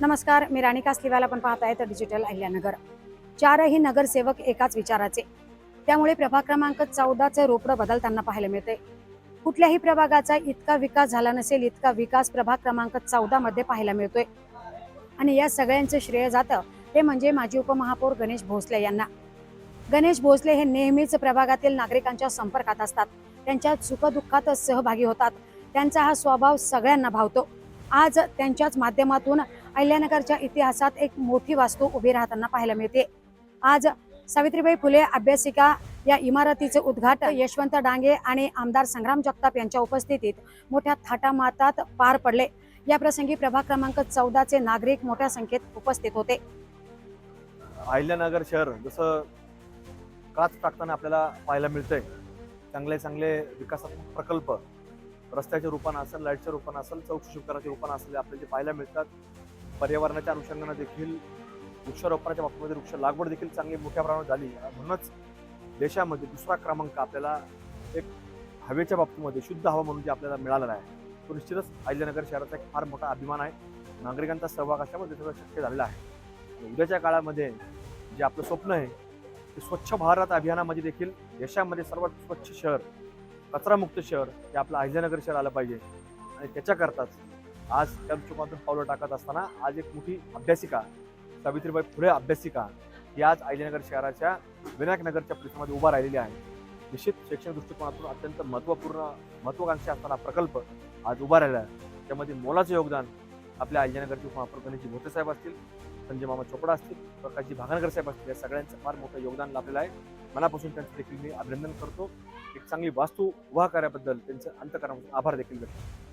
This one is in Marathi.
नमस्कार मी राणी कासलीवाल आपण पाहत आहे तर डिजिटल अहिल्यानगर. चारही नगरसेवक एकाच विचाराचे. त्यामुळे प्रभाग क्रमांक चौदाचे रोपडं बदलताना पाहायला मिळते कुठल्याही प्रभागाचा इतका विकास झाला नसेल इतका विकास प्रभाग क्रमांक चौदा मध्ये पाहायला मिळतोय. आणि या सगळ्यांचं श्रेय जातं ते म्हणजे माजी उपमहापौर गणेश भोसले यांना. गणेश भोसले हे नेहमीच प्रभागातील नागरिकांच्या संपर्कात असतात. त्यांच्या सुखदुःखात सहभागी होतात. त्यांचा हा स्वभाव सगळ्यांना भावतो. आज त्यांच्याच माध्यमातून अहिल्यानगरच्या इतिहासात एक मोठी वास्तू उभी राहताना पाहायला मिळते. आज सावित्रीबाई फुले अभ्यासिका या इमारतीचे उद्घाटन यशवंत डांगे आणि आमदार संग्राम जगताप यांच्या उपस्थितीत मोठ्या थाटामातात पार पडले. या प्रसंगी प्रभाग क्रमांक चौदाचे नागरिक मोठ्या संख्येत उपस्थित होते. अहिल्यानगर शहर जसं काच टाकताना आपल्याला पाहायला मिळतंय. चांगले चांगले विकासात्मक प्रकल्प रस्त्याच्या रूपानं असेल लाईटच्या रूपानं असेल चौक शुभकराच्या रूपानं असेल आपल्याला जे पाहायला मिळतात. पर्यावरणाच्या अनुषंगानं देखील वृक्षारोपणाच्या बाबतीमध्ये वृक्ष लागवड देखील चांगली मोठ्या प्रमाणात झाली. म्हणूनच देशामध्ये दुसरा क्रमांक आपल्याला एक हवेच्या बाबतीमध्ये शुद्ध हवा म्हणून जे आपल्याला मिळालेला आहे तो निश्चितच अहिल्यानगर शहराचा एक फार मोठा अभिमान आहे. नागरिकांचा सहभाग असल्यामुळे सगळं शक्य झालेलं आहे. उद्याच्या काळामध्ये जे आपलं स्वप्न आहे ते स्वच्छ भारत अभियानामध्ये देखील देशामध्ये सर्वात स्वच्छ शहर कचरामुक्त शहर हे आपलं अहिल्यानगर शहर आलं पाहिजे. आणि त्याच्याकरताच आज त्या दृष्टिकोनातून पावलं टाकत असताना आज एक मोठी अभ्यासिका सावित्रीबाई फुले अभ्यासिका ही आज अहिल्यानगर शहराच्या विनायकनगरच्या परिसरामध्ये उभा राहिलेली आहे. निश्चित शैक्षणिक दृष्टिकोनातून अत्यंत महत्त्वपूर्ण महत्त्वाकांक्षी असणारा प्रकल्प आज उभा राहिला आहे. त्यामध्ये मोलाचं योगदान आपल्या अहिल्यानगरचे उपमहापौर गणेशजी साहेब असतील संजय मामा चोपडा असतील प्रकाशजी भागणकर साहेब असतील या सगळ्यांचं फार मोठं योगदान लाभलेलं आहे. मनापासून त्यांचं देखील मी अभिनंदन करतो. एक चांगली वास्तू उभा कार्याबद्दल त्यांचं अंतकरणापासून आभार देखील व्यक्त करतो.